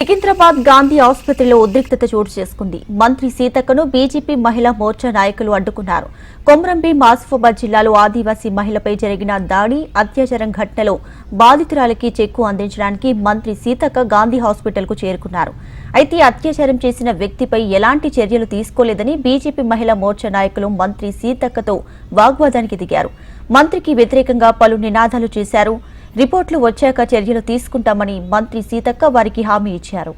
సికింద్రాబాద్ గాంధీ ఆసుపత్రిలో ఉద్రిక్తత చోటు చేసుకుంది. మంత్రి సీతక్కను బీజేపీ మహిళా మోర్చా నాయకులు అడ్డుకున్నారు. కొమ్రంబి మాసిఫాబాద్ జిల్లాలో ఆదివాసీ మహిళపై జరిగిన దాడి అత్యాచారం ఘటనలో బాధితురాలకి చెక్కు అందించడానికి మంత్రి సీతక్క గాంధీ హాస్పిటల్కు చేరుకున్నారు. అయితే అత్యాచారం చేసిన వ్యక్తిపై ఎలాంటి చర్యలు తీసుకోలేదని బీజేపీ మహిళా మోర్చా నాయకులు మంత్రి సీతక్కతో వాగ్వాదానికి దిగారు. మంత్రికి వ్యతిరేకంగా పలు నినాదాలు చేశారు. రిపోర్టులు వచ్చాక చర్యలు తీసుకుంటామని మంత్రి సీతక్క వారికి హామీ ఇచ్చారు.